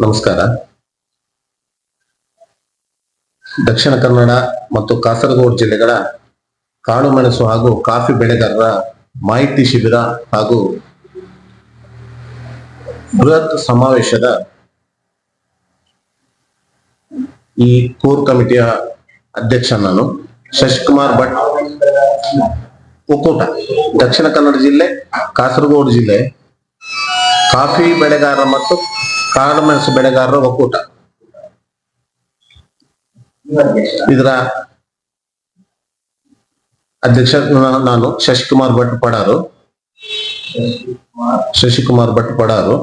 ನಮಸ್ಕಾರ. ದಕ್ಷಿಣ ಕನ್ನಡ ಮತ್ತು ಕಾಸರಗೋಡು ಜಿಲ್ಲೆಗಳ ಕಾಳು ಮೆಣಸು ಹಾಗೂ ಕಾಫಿ ಬೆಳೆಗಾರರ ಮಾಹಿತಿ ಶಿಬಿರ ಹಾಗೂ ಬೃಹತ್ ಸಮಾವೇಶದ ಈ ಕೋರ್ ಕಮಿಟಿಯ ಅಧ್ಯಕ್ಷ ನಾನು ಶಶಿಕುಮಾರ್ ಭಟ್. ಒಕ್ಕೂಟ. ದಕ್ಷಿಣ ಕನ್ನಡ ಜಿಲ್ಲೆ, ಕಾಸರಗೋಡು ಜಿಲ್ಲೆ ಕಾಫಿ ಬೆಳೆಗಾರರ ಮತ್ತು ಕಾಳುಮೆಣಸು ಬೆಳೆಗಾರರ ಒಕ್ಕೂಟ. ಇದರ ಅಧ್ಯಕ್ಷ ನಾನು Shashikumar Bhat Padaru Shashikumar Bhat Padaru.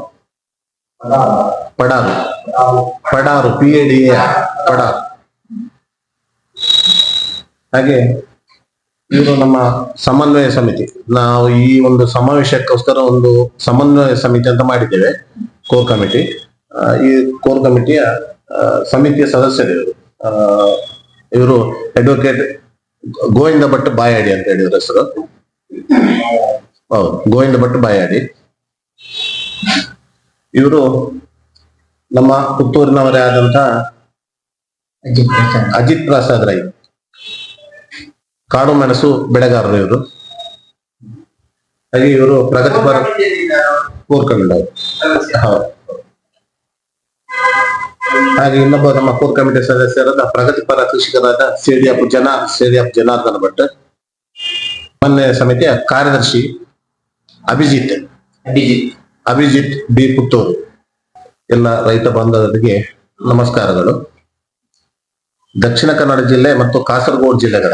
Padaru Padaru P A D Padaru. ಹಾಗೆ ಇವರು ನಮ್ಮ ಸಮನ್ವಯ ಸಮಿತಿ. ನಾವು ಈ ಒಂದು ಸಮಾವೇಶಕ್ಕೋಸ್ಕರ ಒಂದು ಸಮನ್ವಯ ಸಮಿತಿ ಅಂತ ಮಾಡಿದ್ದೇವೆ. ಕೋರ್ ಕಮಿಟಿ ಈ ಕೋರ್ ಕಮಿಟಿಯ ಸಮಿತಿಯ ಸದಸ್ಯರು ಇವರು ಅಡ್ವೊಕೇಟ್ ಗೋವಿಂದ ಭಟ್ ಬಾಯಾಡಿ ಅಂತ ಹೇಳಿ ಇವ್ರ ಹೆಸರು. ಹೌದು ಗೋವಿಂದ ಭಟ್ ಬಾಯಾಡಿ. ಇವರು ನಮ್ಮ ಪುತ್ತೂರಿನವರೇ ಆದಂತ ಅಜಿತ್ ಪ್ರಸಾದ್. ರೈ. ಕಾಡು ಮೆಣಸು ಬೆಳೆಗಾರರು ಇವರು. ಹಾಗೆ ಇವರು ಪ್ರಗತಿಪರ ಕೋರ್ ಕಮಿಟಿ ಹೌದು ಹಾಗೆ ಇನ್ನೊಬ್ಬ ನಮ್ಮ ಕೋರ್ ಕಮಿಟಿ ಸದಸ್ಯರಾದ ಪ್ರಗತಿಪರ ಕೃಷಿಕರಾದ ಸೇಡಿಯಪ್ ಜನ ಸೇಡಿಯಪ್ ಜನಾರ್ದನ ಭಟ್. ಮೊನ್ನೆ ಸಮಿತಿಯ ಕಾರ್ಯದರ್ಶಿ ಅಭಿಜಿತ್ ಅಭಿಜಿತ್. ಅಭಿಜಿತ್ ಬಿ ಪುತ್ತೂರು. ಎಲ್ಲ ರೈತ ಬಾಂಧವರಿಗೆ ನಮಸ್ಕಾರಗಳು. ದಕ್ಷಿಣ ಕನ್ನಡ ಜಿಲ್ಲೆ ಮತ್ತು ಕಾಸರಗೋಡು ಜಿಲ್ಲೆಗಳ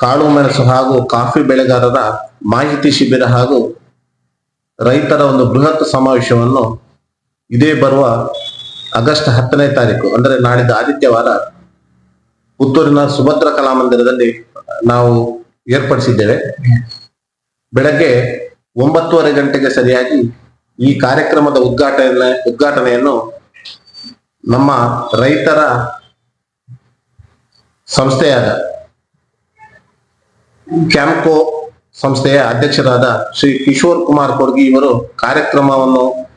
ಕಾಳು ಮೆಣಸು ಹಾಗೂ ಕಾಫಿ ಬೆಳೆಗಾರರ ಮಾಹಿತಿ ಶಿಬಿರ ಹಾಗೂ ರೈತರ ಒಂದು ಬೃಹತ್ ಸಮಾವೇಶವನ್ನು ಇದೇ ಬರುವ ಆಗಸ್ಟ್ ಹತ್ತನೇ ತಾರೀಕು, ಅಂದರೆ ನಾಡಿದ್ದ ಆದಿತ್ಯವಾರ ಪುತ್ತೂರಿನ ಸುಭದ್ರ ಕಲಾಮಂದಿರದಲ್ಲಿ ನಾವು ಏರ್ಪಡಿಸಿದ್ದೇವೆ. ಬೆಳಗ್ಗೆ ಒಂಬತ್ತುವರೆ ಗಂಟೆಗೆ ಸರಿಯಾಗಿ ಈ ಕಾರ್ಯಕ್ರಮದ ಉದ್ಘಾಟನೆ, ಉದ್ಘಾಟನೆಯನ್ನು ನಮ್ಮ ರೈತರ ಸಂಸ್ಥೆಯಾದ ಕ್ಯಾಂಪ್ಕೋ ಸಂಸ್ಥೆಯ ಅಧ್ಯಕ್ಷರಾದ ಶ್ರೀ ಕಿಶೋರ್ ಕುಮಾರ್ ಕೊಡ್ಗಿ ಇವರು ಕಾರ್ಯಕ್ರಮವನ್ನು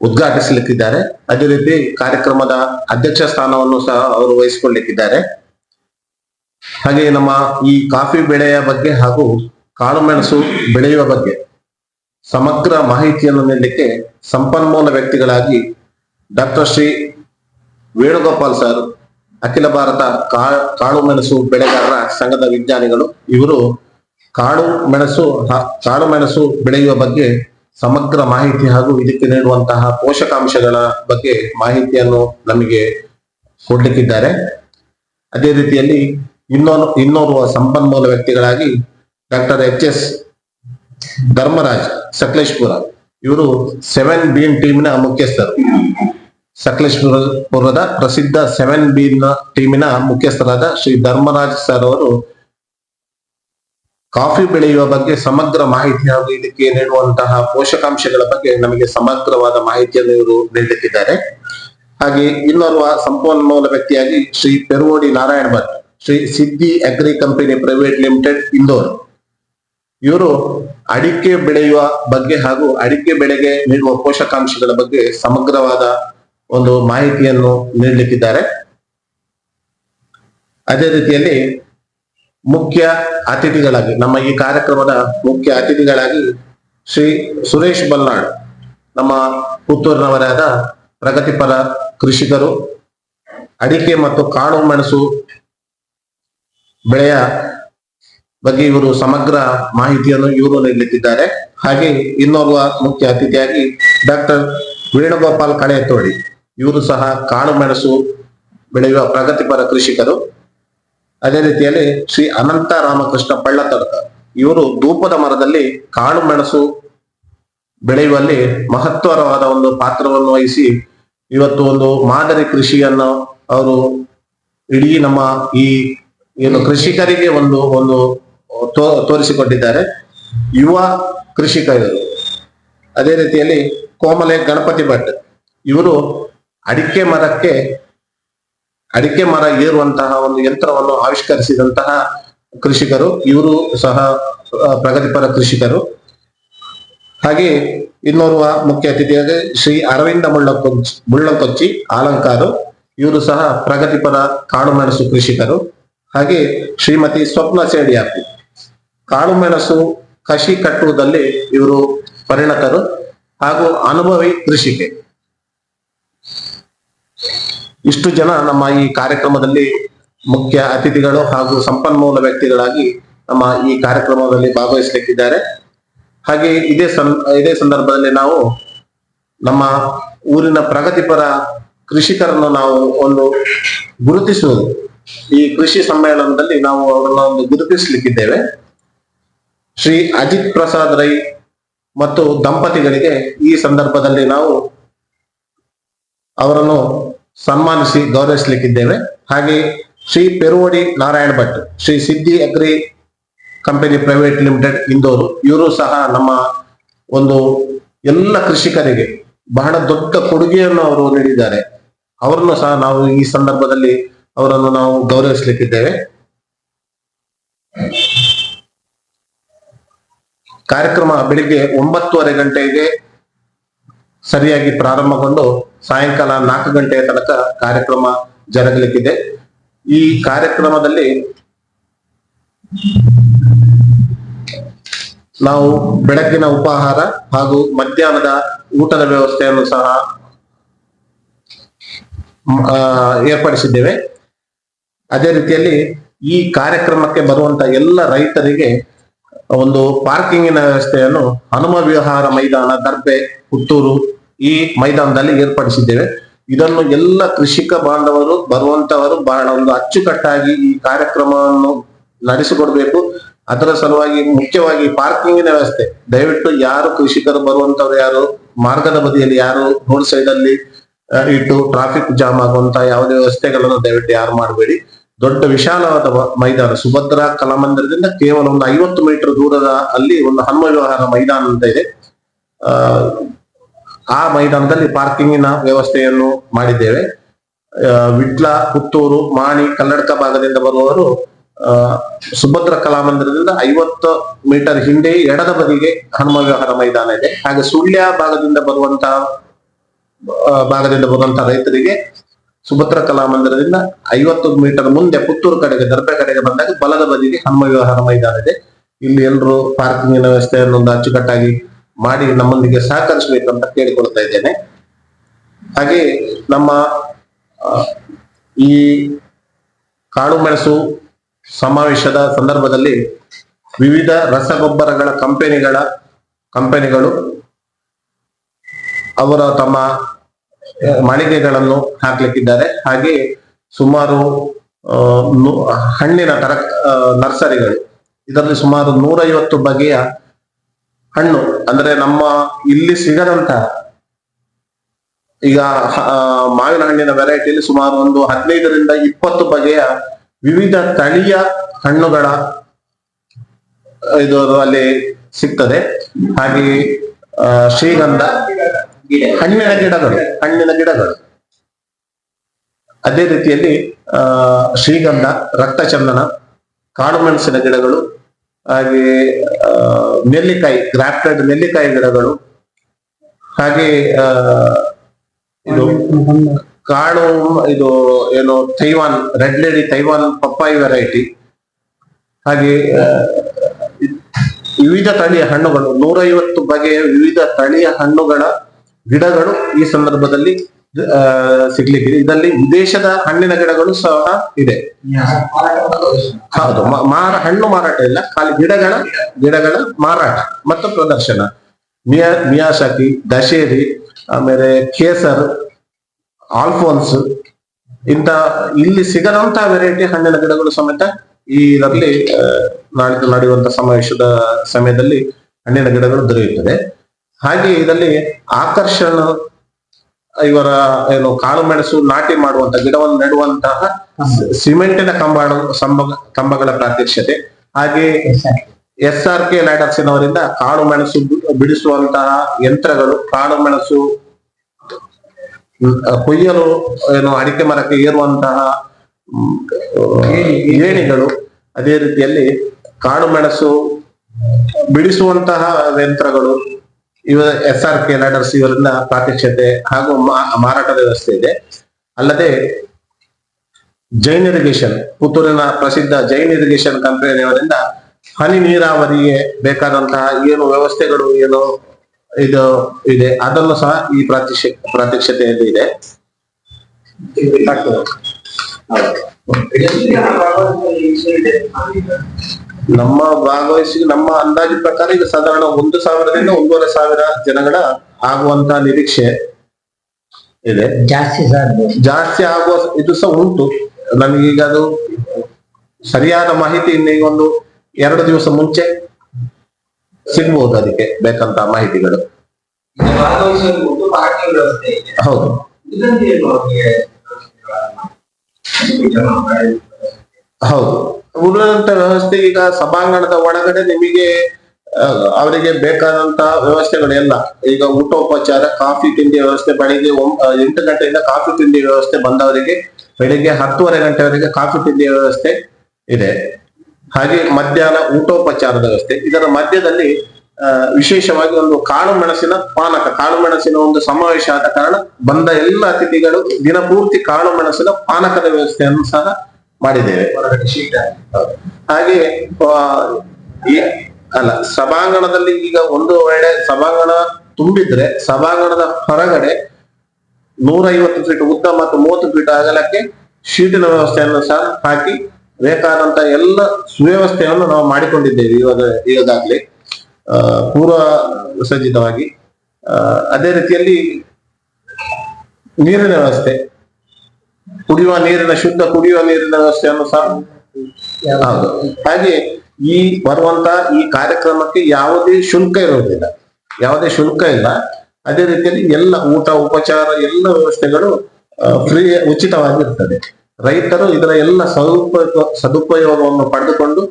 ಉದ್ಘಾಟಿಸಲಿಕ್ಕಿದ್ದಾರೆ. ಅದೇ ರೀತಿ ಕಾರ್ಯಕ್ರಮದ ಅಧ್ಯಕ್ಷ ಸ್ಥಾನವನ್ನು ಸಹ ಅವರು ವಹಿಸಿಕೊಳ್ಳಲಿಕ್ಕಿದ್ದಾರೆ. ಹಾಗೆ ನಮ್ಮ ಈ ಕಾಫಿ ಬೆಳೆಯ ಬಗ್ಗೆ ಹಾಗೂ ಕಾಳುಮೆಣಸು ಬೆಳೆಯುವ ಬಗ್ಗೆ ಸಮಗ್ರ ಮಾಹಿತಿಯನ್ನು ನೀಡಲಿಕ್ಕೆ ಸಂಪನ್ಮೂಲ ವ್ಯಕ್ತಿಗಳಾಗಿ ಡಾಕ್ಟರ್ ಶ್ರೀ ವೇಣುಗೋಪಾಲ್ ಸರ್, ಅಖಿಲ ಭಾರತ ಕಾ- ಕಾಳು ಮೆಣಸು ಬೆಳೆಗಾರರ ಸಂಘದ ವಿಜ್ಞಾನಿಗಳು, ಇವರು ಕಾಳು ಮೆಣಸು ಕಾಡು ಮೆಣಸು ಬೆಳೆಯುವ ಬಗ್ಗೆ ಸಮಗ್ರ ಮಾಹಿತಿ ಹಾಗೂ ಇದಕ್ಕೆ ನೀಡುವಂತಹ ಪೋಷಕಾಂಶಗಳ ಬಗ್ಗೆ ಮಾಹಿತಿಯನ್ನು ನಮಗೆ ಕೊಡ್ಲಿಕ್ಕಿದ್ದಾರೆ. ಅದೇ ರೀತಿಯಲ್ಲಿ ಇನ್ನೊಂದು ಇನ್ನೋರ್ವ ಸಂಪನ್ಮೂಲ ವ್ಯಕ್ತಿಗಳಾಗಿ doctor H S Dharmaraj Sakleshpur, ಇವರು ಸೆವೆನ್ ಬೀನ್ ಟೀಮಿನ ಮುಖ್ಯಸ್ಥರು. ಸಕಲೇಶ್ಪುರದ ಪ್ರಸಿದ್ಧ ಸೆವೆನ್ ಬೀನ್ ಟೀಮಿನ ಮುಖ್ಯಸ್ಥರಾದ ಶ್ರೀ ಧರ್ಮರಾಜ್ ಸರ್ ಅವರು ಕಾಫಿ ಬೆಳೆಯುವ ಬಗ್ಗೆ ಸಮಗ್ರ ಮಾಹಿತಿ ಹಾಗೂ ಇದಕ್ಕೆ ನೀಡುವಂತಹ ಪೋಷಕಾಂಶಗಳ ಬಗ್ಗೆ ನಮಗೆ ಸಮಗ್ರವಾದ ಮಾಹಿತಿಯನ್ನು ಇವರು ನೀಡುತ್ತಿದ್ದಾರೆ ಹಾಗೆ ಇನ್ನೋರ್ವ ಸಂಪನ್ಮೂಲ ವ್ಯಕ್ತಿಯಾಗಿ Shri Peruvodi Narayana Bhat, Shri Siddhi agri company private limited, Indore. ಇವರು ಅಡಿಕೆ ಬೆಳೆಯುವ ಬಗ್ಗೆ ಹಾಗೂ ಅಡಿಕೆ ಬೆಳೆಗೆ ನೀಡುವ ಪೋಷಕಾಂಶಗಳ ಬಗ್ಗೆ ಸಮಗ್ರವಾದ ಒಂದು ಮಾಹಿತಿಯನ್ನು ನೀಡಲಿಕ್ಕಿದ್ದಾರೆ. ಅದೇ ರೀತಿಯಲ್ಲಿ ಮುಖ್ಯ ಅತಿಥಿಗಳಾಗಿ, ನಮ್ಮ ಈ ಕಾರ್ಯಕ್ರಮದ ಮುಖ್ಯ ಅತಿಥಿಗಳಾಗಿ ಶ್ರೀ ಸುರೇಶ್ ಬಲ್ನಾಡ್ ನಮ್ಮ ಪುತ್ತೂರಿನವರಾದ ಪ್ರಗತಿಪರ ಕೃಷಿಕರು, ಅಡಿಕೆ ಮತ್ತು ಕಾಳು ಮೆಣಸು ಬೆಳೆಯ ಬಗ್ಗೆ ಇವರು ಸಮಗ್ರ ಮಾಹಿತಿಯನ್ನು ಇವರು ನೀಡಲಿದ್ದಾರೆ. ಹಾಗೆ ಇನ್ನೋರ್ವ ಮುಖ್ಯ ಅತಿಥಿಯಾಗಿ ಡಾಕ್ಟರ್ ವೇಣುಗೋಪಾಲ್ ಕಳೆಯತೋಡಿ ಇವರು ಸಹ ಕಾಳು ಮೆಣಸು ಬೆಳೆಯುವ ಪ್ರಗತಿಪರ ಕೃಷಿಕರು. ಅದೇ ರೀತಿಯಲ್ಲಿ ಶ್ರೀ ಅನಂತ ರಾಮಕೃಷ್ಣ ಪಳ್ಳತಡ್ಕ ಇವರು ಧೂಪದ ಮರದಲ್ಲಿ ಕಾಳು ಮೆಣಸು ಬೆಳೆಯುವಲ್ಲಿ ಮಹತ್ವರವಾದ ಒಂದು ಪಾತ್ರವನ್ನು ವಹಿಸಿ ಇವತ್ತು ಒಂದು ಮಾದರಿ ಕೃಷಿಯನ್ನು ಅವರು ಇಡೀ ನಮ್ಮ ಈ ಏನು ಕೃಷಿಕರಿಗೆ ಒಂದು ಒಂದು ತೋರಿಸಿಕೊಟ್ಟಿದ್ದಾರೆ. ಯುವ ಕೃಷಿಕರು. ಅದೇ ರೀತಿಯಲ್ಲಿ ಕೋಮಲೆ ಗಣಪತಿ ಭಟ್. ಇವರು ಅಡಿಕೆ ಮರಕ್ಕೆ ಅಡಿಕೆ ಮರ ಏರುವಂತಹ ಒಂದು ಯಂತ್ರವನ್ನು ಆವಿಷ್ಕರಿಸಿದಂತಹ ಕೃಷಿಕರು, ಇವರು ಸಹ ಪ್ರಗತಿಪರ ಕೃಷಿಕರು. ಹಾಗೆ ಇನ್ನೋರ್ವ ಮುಖ್ಯ ಅತಿಥಿಯಾಗಿ ಶ್ರೀ ಅರವಿಂದ ಮುಳ್ಳಕೊಚ್ಚಿ ಮುಳ್ಳಂಕೊಚ್ಚಿ ಆಲಂಕಾರ, ಇವರು ಸಹ ಪ್ರಗತಿಪರ ಕಾಳುಮೆಣಸು ಕೃಷಿಕರು. ಹಾಗೆ ಶ್ರೀಮತಿ ಸ್ವಪ್ನ ಸೇಡಿಯಾಪಿ, ಕಾಳುಮೆಣಸು ಕಸಿ ಕಟ್ಟುವುದಲ್ಲಿ ಇವರು ಪರಿಣತರು ಹಾಗೂ ಅನುಭವಿ ಕೃಷಿಕೆ. ಇಷ್ಟು ಜನ ನಮ್ಮ ಈ ಕಾರ್ಯಕ್ರಮದಲ್ಲಿ ಮುಖ್ಯ ಅತಿಥಿಗಳು ಹಾಗೂ ಸಂಪನ್ಮೂಲ ವ್ಯಕ್ತಿಗಳಾಗಿ ನಮ್ಮ ಈ ಕಾರ್ಯಕ್ರಮದಲ್ಲಿ ಭಾಗವಹಿಸಲಿಕ್ಕಿದ್ದಾರೆ. ಹಾಗೆ ಇದೇ ಸಂ, ಇದೇ ಸಂದರ್ಭದಲ್ಲಿ ನಾವು ನಮ್ಮ ಊರಿನ ಪ್ರಗತಿಪರ ಕೃಷಿಕರನ್ನು ನಾವು ಒಂದು ಗುರುತಿಸುವುದು. ಈ ಕೃಷಿ ಸಮ್ಮೇಳನದಲ್ಲಿ ನಾವು ಅವರನ್ನ ಒಂದು ಗುರುತಿಸಲಿಕ್ಕಿದ್ದೇವೆ. ಶ್ರೀ ಅಜಿತ್ ಪ್ರಸಾದ್ ರೈ ಮತ್ತು ದಂಪತಿಗಳಿಗೆ ಈ ಸಂದರ್ಭದಲ್ಲಿ ನಾವು ಅವರನ್ನು ಸನ್ಮಾನಿಸಿ ಗೌರವಿಸಲಿಕ್ಕಿದ್ದೇವೆ. ಹಾಗೆ Shri Peruvadi Narayana Bhat, Shri Siddhi agri company private limited Indore, ಇವರು ಸಹ ನಮ್ಮ ಒಂದು ಎಲ್ಲ ಕೃಷಿಕರಿಗೆ ಬಹಳ ದೊಡ್ಡ ಕೊಡುಗೆಯನ್ನು ಅವರು ನೀಡಿದ್ದಾರೆ. ಅವರನ್ನು ಸಹ ನಾವು ಈ ಸಂದರ್ಭದಲ್ಲಿ ಅವರನ್ನು ನಾವು ಗೌರವಿಸಲಿಕ್ಕಿದ್ದೇವೆ. ಕಾರ್ಯಕ್ರಮ ಬೆಳಿಗ್ಗೆ ಒಂಬತ್ತುವರೆ ಗಂಟೆಗೆ ಸರಿಯಾಗಿ ಪ್ರಾರಂಭಗೊಂಡು ಸಾಯಂಕಾಲ ನಾಲ್ಕು ಗಂಟೆಯ ತನಕ ಕಾರ್ಯಕ್ರಮ ಜರುಗಲಿಕ್ಕಿದೆ. ಈ ಕಾರ್ಯಕ್ರಮದಲ್ಲಿ ನಾವು ಬೆಳಗ್ಗಿನ ಉಪಾಹಾರ ಹಾಗೂ ಮಧ್ಯಾಹ್ನದ ಊಟದ ವ್ಯವಸ್ಥೆಯನ್ನು ಸಹ ಏರ್ಪಡಿಸಿದ್ದೇವೆ. ಅದೇ ರೀತಿಯಲ್ಲಿ ಈ ಕಾರ್ಯಕ್ರಮಕ್ಕೆ ಬರುವಂತ ಎಲ್ಲ ರೈತರಿಗೆ ಒಂದು ಪಾರ್ಕಿಂಗಿನ ವ್ಯವಸ್ಥೆಯನ್ನು ಹನುಮ ವಿಹಾರ ಮೈದಾನ, ದರ್ಬೆ, ಪುತ್ತೂರು ಈ ಮೈದಾನದಲ್ಲಿ ಏರ್ಪಡಿಸಿದ್ದೇವೆ. ಇದನ್ನು ಎಲ್ಲ ಕೃಷಿಕ ಬಾಂಧವರು, ಬರುವಂತವರು ಬಹಳ ಒಂದು ಅಚ್ಚುಕಟ್ಟಾಗಿ ಈ ಕಾರ್ಯಕ್ರಮವನ್ನು ನಡೆಸಿಕೊಡ್ಬೇಕು. ಅದರ ಸಲುವಾಗಿ ಮುಖ್ಯವಾಗಿ ಪಾರ್ಕಿಂಗಿನ ವ್ಯವಸ್ಥೆ. ದಯವಿಟ್ಟು ಯಾರು ಕೃಷಿಕರು ಬರುವಂತವ್ರು ಯಾರು, ಮಾರ್ಗದ ಬದಿಯಲ್ಲಿ ಯಾರು ರೋಡ್ ಸೈಡ್ ಅಲ್ಲಿ ಇಟ್ಟು ಟ್ರಾಫಿಕ್ ಜಾಮ್ ಆಗುವಂತಹ ಯಾವುದೇ ವ್ಯವಸ್ಥೆಗಳನ್ನು ದಯವಿಟ್ಟು ಯಾರು ಮಾಡಬೇಡಿ. ದೊಡ್ಡ ವಿಶಾಲವಾದ ಮೈದಾನ, ಸುಭದ್ರ ಕಲಾಮಂದಿರದಿಂದ ಕೇವಲ ಒಂದು ಐವತ್ತು ಮೀಟರ್ ದೂರದ ಅಲ್ಲಿ ಒಂದು ಹನುಮ ಮೈದಾನ ಅಂತ ಇದೆ. ಆ, ಮೈದಾನದಲ್ಲಿ ಪಾರ್ಕಿಂಗಿನ ವ್ಯವಸ್ಥೆಯನ್ನು ಮಾಡಿದ್ದೇವೆ. ವಿಟ್ಲ ಪುತ್ತೂರು ಮಾಣಿ ಕನ್ನಡಕ ಭಾಗದಿಂದ ಬರುವವರು ಸುಭದ್ರ ಕಲಾಮಂದಿರದಿಂದ ಐವತ್ತು ಮೀಟರ್ ಹಿಂದೆ ಎಡದ ಬದಿಗೆ ಹನುಮ ವ್ಯವಹಾರ ಮೈದಾನ ಇದೆ. ಹಾಗೆ ಸುಳ್ಯ ಭಾಗದಿಂದ ಬರುವಂತಹ ಭಾಗದಿಂದ ಬರುವಂತಹ ರೈತರಿಗೆ ಸುಭದ್ರ ಕಲಾಮಂದಿರದಿಂದ ಐವತ್ತು ಮೀಟರ್ ಮುಂದೆ ಪುತ್ತೂರು ಕಡೆಗೆ ದರ್ಬೆ ಕಡೆಗೆ ಬಂದಾಗ ಬಲದ ಬದಿಗೆ ಹನುಮ ವ್ಯವಹಾರ ಮೈದಾನ ಇದೆ. ಇಲ್ಲಿ ಎಲ್ಲರೂ ಪಾರ್ಕಿಂಗಿನ ವ್ಯವಸ್ಥೆಯನ್ನು ಅಚ್ಚುಕಟ್ಟಾಗಿ ಮಾಡಿ ನಮ್ಮೊಂದಿಗೆ ಸಹಕರಿಸಬೇಕು ಅಂತ ಕೇಳಿಕೊಳ್ತಾ ಇದ್ದೇನೆ. ಹಾಗೆ ನಮ್ಮ ಈ ಕಾಳು ಮೆಣಸು ಸಮಾವೇಶದ ಸಂದರ್ಭದಲ್ಲಿ ವಿವಿಧ ರಸಗೊಬ್ಬರಗಳ ಕಂಪನಿಗಳ ಕಂಪನಿಗಳು ಅವರ ತಮ್ಮ ಮಳಿಗೆಗಳನ್ನು ಹಾಕ್ಲಿಕ್ಕಿದ್ದಾರೆ. ಹಾಗೆ ಸುಮಾರು ಹಣ್ಣಿನ ತರ ನರ್ಸರಿಗಳು. ಇದರಲ್ಲಿ ಸುಮಾರು ನೂರೈವತ್ತು ಬಗೆಯ ಹಣ್ಣು ಅಂದ್ರೆ ನಮ್ಮ ಇಲ್ಲಿ ಸಿಗದಂತ ಈಗ ಮಾವಿನ ಹಣ್ಣಿನ ವೆರೈಟಿಯಲ್ಲಿ ಸುಮಾರು ಒಂದು ಹದಿನೈದರಿಂದ ಇಪ್ಪತ್ತು ಬಗೆಯ ವಿವಿಧ ತಳಿಯ ಹಣ್ಣುಗಳ ಇದು ಅಲ್ಲಿ ಸಿಗ್ತದೆ. ಹಾಗೆ ಶ್ರೀಗಂಧ, ಹಣ್ಣಿನ ಗಿಡಗಳು ಹಣ್ಣಿನ ಗಿಡಗಳು. ಅದೇ ರೀತಿಯಲ್ಲಿ ಶ್ರೀಗಂಧ, ರಕ್ತಚಂದನ, ಕಾಳು ಮೆಣಸಿನ ಗಿಡಗಳು ಹಾಗೆ ನೆಲ್ಲಿಕಾಯಿ ಗ್ರಾಫ್ಟೆಡ್ ನೆಲ್ಲಿಕಾಯಿ ಗಿಡಗಳು. ಹಾಗೆ ಇದು ಕಾಳು, ಇದು ಏನು, ತೈವಾನ್, ರೆಡ್ ಲೇಡಿ ತೈವಾನ್ ಪಪ್ಪಾಯಿ ವೆರೈಟಿ ಹಾಗೆ ವಿವಿಧ ತಳಿಯ ಹಣ್ಣುಗಳು, ನೂರೈವತ್ತು ಬಗೆಯ ವಿವಿಧ ತಳಿಯ ಹಣ್ಣುಗಳ ಗಿಡಗಳು ಈ ಸಂದರ್ಭದಲ್ಲಿ ಆ, ಸಿಗ್ಲಿಕ್ಕಿದೆ ಇದರಲ್ಲಿ ವಿದೇಶದ ಹಣ್ಣಿನ ಗಿಡಗಳು ಸಹ ಇದೆ. ಹೌದು ಮಾರ ಹಣ್ಣು ಮಾರಾಟ ಇಲ್ಲ. ಖಾಲಿ ಗಿಡಗಳ ಗಿಡಗಳ ಮಾರಾಟ ಮತ್ತು ಪ್ರದರ್ಶನ. ಮಿಯಾ ಮಿಯಾಶಾಕಿ ದಶೇರಿ ಆಮೇಲೆ ಕೇಸರ್ ಆಲ್ಫೋನ್ಸ್ ಇಂತ ಇಲ್ಲಿ ಸಿಗದಂತ ವೆರೈಟಿ ಹಣ್ಣಿನ ಗಿಡಗಳು ಸಮೇತ ಈ ಇದರಲ್ಲಿ ನಾಡಿದ್ದು ನಡೆಯುವಂತ ಸಮಾವೇಶದ ಸಮಯದಲ್ಲಿ ಹಣ್ಣಿನ ಗಿಡಗಳು ದೊರೆಯುತ್ತದೆ ಹಾಗೆ ಇದರಲ್ಲಿ ಆಕರ್ಷಣ ಇವರ ಏನು ಕಾಳು ಮೆಣಸು ನಾಟಿ ಮಾಡುವಂತ ಗಿಡವನ್ನು ನೆಡುವಂತಹ ಸಿಮೆಂಟಿನ ಕಂಬ ಕಂಬಗಳ ಪ್ರಾತ್ಯಕ್ಷತೆ. ಹಾಗೆ ಎಸ್ ಆರ್ ಕೆ ಲ್ಯಾಡರ್ಸಿನವರಿಂದ ಕಾಳು ಮೆಣಸು ಬಿಡಿಸುವಂತಹ ಯಂತ್ರಗಳು, ಕಾಳು ಮೆಣಸು ಕೊಯ್ಯಲು ಏನು ಅಡಿಕೆ ಮರಕ್ಕೆ ಏರುವಂತಹ ಏಣಿಗಳು ಅದೇ ರೀತಿಯಲ್ಲಿ ಕಾಳು ಮೆಣಸು ಬಿಡಿಸುವಂತಹ ಯಂತ್ರಗಳು ಇವ ಎಸ್ ಆರ್ ಕೆ ಲ್ಯಾಡರ್ಸ್ ಇವರಿಂದ ಪ್ರಾತ್ಯಕ್ಷತೆ ಹಾಗೂ ಮಾರಾಟ ವ್ಯವಸ್ಥೆ ಇದೆ. ಅಲ್ಲದೆ ಜೈನ್ ಇರಿಗೇಷನ್, ಪುತ್ತೂರಿನ ಪ್ರಸಿದ್ಧ ಜೈನ್ ಇರಿಗೇಷನ್ ಕಂಪನಿಯವರಿಂದ ಹನಿ ನೀರಾವರಿಗೆ ಬೇಕಾದಂತಹ ಏನು ವ್ಯವಸ್ಥೆಗಳು, ಏನು ಇದು ಇದೆ, ಅದನ್ನು ಸಹ ಈ ಪ್ರಾತ್ಯಕ್ಷ, ಪ್ರಾತ್ಯಕ್ಷತೆಯಲ್ಲಿ ಇದೆ. ನಮ್ಮ ಭಾಗವಹಿಸಿ ನಮ್ಮ ಅಂದಾಜು ಪ್ರಕಾರ ಈಗ ಸಾಧಾರಣ ಒಂದು ಸಾವಿರದಿಂದ ಒಂದೂವರೆ ಸಾವಿರ ಜನಗಳ ಆಗುವಂತ ನಿರೀಕ್ಷೆ ಇದೆ. ಜಾಸ್ತಿ ಜಾಸ್ತಿ ಆಗುವ ಇದು ಸಹ ಉಂಟು. ನಮಗೀಗ ಅದು ಸರಿಯಾದ ಮಾಹಿತಿ ಈಗ ಒಂದು ಎರಡು ದಿವಸ ಮುಂಚೆ ಸಿಗ್ಬಹುದು ಅದಕ್ಕೆ ಬೇಕಂತ ಮಾಹಿತಿಗಳು. ಹೌದು. ಹೌದು. ಉಳಿದಂತ ವ್ಯವಸ್ಥೆ ಈಗ ಸಭಾಂಗಣದ ಒಳಗಡೆ ನಿಮಗೆ ಅವರಿಗೆ ಬೇಕಾದಂತ ವ್ಯವಸ್ಥೆಗಳೆಲ್ಲ. ಈಗ ಊಟೋಪಚಾರ, ಕಾಫಿ ತಿಂಡಿ ವ್ಯವಸ್ಥೆ, ಬೆಳಿಗ್ಗೆ ಎಂಟು ಗಂಟೆಯಿಂದ ಕಾಫಿ ತಿಂಡಿ ವ್ಯವಸ್ಥೆ ಬಂದವರಿಗೆ, ಬೆಳಿಗ್ಗೆ ಹತ್ತುವರೆ ಗಂಟೆವರೆಗೆ ಕಾಫಿ ತಿಂಡಿ ವ್ಯವಸ್ಥೆ ಇದೆ. ಹಾಗೆ ಮಧ್ಯಾಹ್ನ ಊಟೋಪಚಾರದ ವ್ಯವಸ್ಥೆ. ಇದರ ಮಧ್ಯದಲ್ಲಿ ವಿಶೇಷವಾಗಿ ಒಂದು ಕಾಳು ಮೆಣಸಿನ ಪಾನಕ. ಕಾಳು ಮೆಣಸಿನ ಒಂದು ಸಮಾವೇಶ ಆದ ಕಾರಣ ಬಂದ ಎಲ್ಲ ಅತಿಥಿಗಳು ದಿನಪೂರ್ತಿ ಕಾಳು ಮೆಣಸಿನ ಪಾನಕದ ವ್ಯವಸ್ಥೆಯನ್ನು ಸಹ ಮಾಡಿದ್ದೇವೆ. ಹಾಗೆ ಅಲ್ಲ ಸಭಾಂಗಣದಲ್ಲಿ ಈಗ ಒಂದು ವೇಳೆ ಸಭಾಂಗಣ ತುಂಬಿದ್ರೆ ಸಭಾಂಗಣದ ಹೊರಗಡೆ ನೂರೈವತ್ತು ಫೀಟ್ ಉದ್ದ ಮತ್ತು ಮೂವತ್ತು ಫೀಟ್ ಅಗಲಕ್ಕೆ ಶೀಟಿನ ವ್ಯವಸ್ಥೆಯನ್ನು ಸಹ ಹಾಕಿ ಬೇಕಾದಂತ ಎಲ್ಲ ಸುವ್ಯವಸ್ಥೆಯನ್ನು ನಾವು ಮಾಡಿಕೊಂಡಿದ್ದೇವೆ ಇವಾಗ ಈಗಾಗಲೇ ಪೂರ್ವ ಸಜ್ಜಿತವಾಗಿ. ಅದೇ ರೀತಿಯಲ್ಲಿ ನೀರಿನ ವ್ಯವಸ್ಥೆ. ಕುಡಿಯುವ ನೀರಿನ ಶುದ್ಧ ಕುಡಿಯುವ ನೀರಿನ ವ್ಯವಸ್ಥೆಯನ್ನು ಸಹ ಹೌದು. ಹಾಗೆ ಈ ಬರುವಂತ ಈ ಕಾರ್ಯಕ್ರಮಕ್ಕೆ ಯಾವುದೇ ಶುಲ್ಕ ಇರುವುದಿಲ್ಲ. ಯಾವುದೇ ಶುಲ್ಕ ಇಲ್ಲ. ಅದೇ ರೀತಿಯಲ್ಲಿ ಎಲ್ಲ ಊಟ, ಉಪಚಾರ, ಎಲ್ಲ ವ್ಯವಸ್ಥೆಗಳು ಫ್ರೀ ಉಚಿತವಾಗಿರ್ತದೆ. ರೈತರು ಇದರ ಎಲ್ಲ ಸದುಪಯೋಗ, ಸದುಪಯೋಗವನ್ನು ಪಡೆದುಕೊಂಡು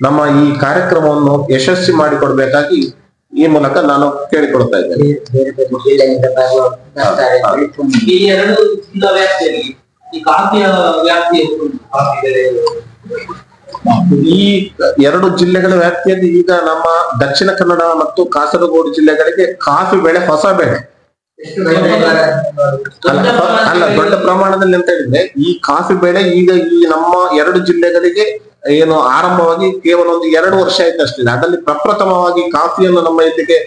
ನಮ್ಮ ಈ ಕಾರ್ಯಕ್ರಮವನ್ನು ಯಶಸ್ವಿ ಮಾಡಿಕೊಡ್ಬೇಕಾಗಿ ಈ ಮೂಲಕ ನಾನು ಕೇಳಿಕೊಳ್ತಾ ಇದ್ದೇನೆ. ಈ ಎರಡು ಜಿಲ್ಲಾ ವ್ಯಾಪ್ತಿಯಲ್ಲಿ ಈ ಕಾಫಿಯ ವ್ಯಾಪ್ತಿ ಎಷ್ಟು ಉಂಟು? ಕಾಫಿ ಬೆಳೆ ಈ ಎರಡು ಜಿಲ್ಲೆಗಳ ವ್ಯಾಪ್ತಿಯಲ್ಲಿ ಈಗ ನಮ್ಮ ದಕ್ಷಿಣ ಕನ್ನಡ ಮತ್ತು ಕಾಸರಗೋಡು ಜಿಲ್ಲೆಗಳಿಗೆ ಕಾಫಿ ಬೆಳೆ ಹೊಸ ಬೆಳೆ. ಅಲ್ಲ ಅಲ್ಲ ದೊಡ್ಡ ಪ್ರಮಾಣದಲ್ಲಿ ಅಂತ ಹೇಳಿದ್ರೆ ಈ ಕಾಫಿ ಬೆಳೆ ಈಗ ಈ ನಮ್ಮ ಎರಡು ಜಿಲ್ಲೆಗಳಿಗೆ ಏನು ಆರಂಭವಾಗಿ ಕೇವಲ ಒಂದು ಎರಡು ವರ್ಷ ಆಯ್ತು ಅಷ್ಟೇ. ಅದರಲ್ಲಿ ಪ್ರಪ್ರಥಮವಾಗಿ ಕಾಫಿಯನ್ನು ನಮ್ಮ ಇದಕ್ಕೆ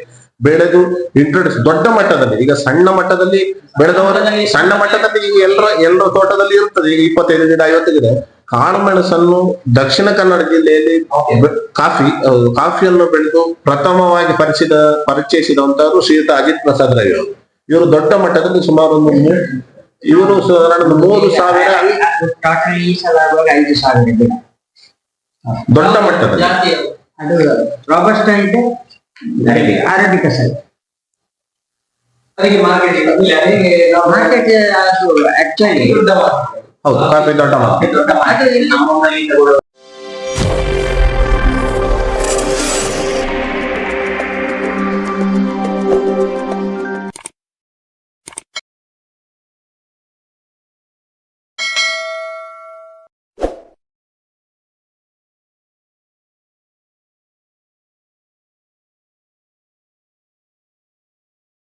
ಬೆಳೆದು ಇಂಟ್ರೊಡ್ಯೂಸ್ ದೊಡ್ಡ ಮಟ್ಟದಲ್ಲಿ ಈಗ ಸಣ್ಣ ಮಟ್ಟದಲ್ಲಿ ಬೆಳೆದವರ ಸಣ್ಣ ಮಟ್ಟದಲ್ಲಿ ಈಗ ಎಲ್ಲರ ಎಲ್ಲರ ತೋಟದಲ್ಲಿ ಇರ್ತದೆ. ಈಗ ಇಪ್ಪತ್ತೈದು ಗಿಡ ಐವತ್ತು ಗಿಡ ಕಾಳು ಮೆಣಸನ್ನು ದಕ್ಷಿಣ ಕನ್ನಡ ಜಿಲ್ಲೆಯಲ್ಲಿ ಕಾಫಿ ಕಾಫಿಯನ್ನು ಬೆಳೆದು ಪ್ರಥಮವಾಗಿ ಪರಿಚಿತ ಪರಿಚಯಿಸಿದಂತವರು ಶ್ರೀಯುತ ಅಜಿತ್ ಪ್ರಸಾದ್ ರೈ ಅವರು. ಇವರು ದೊಡ್ಡ ಮಟ್ಟದಲ್ಲಿ ಸುಮಾರು ಒಂದು ಇವರು ಮೂರು ಸಾವಿರ ದೊಡ್ಡ ಮಟ್ಟದಲ್ಲಿ. ಜಾತಿ ಅದು. ರಾಬಸ್ಟ ಇದೆ. ಅರಬಿಕ ಸರ್ ಅದಕ್ಕೆ ನಾವು ಮಾರ್ಕೆಟ್ ಅದು ಆಕ್ಚುಲಿ ದೊಡ್ಡ ಹೌದು ಕಾಫಿ ದೊಡ್ಡ ಮಾರ್ಕೆಟ್ ದೊಡ್ಡ ಮಾರ್ಕೆಟ್ ನಮ್ಮ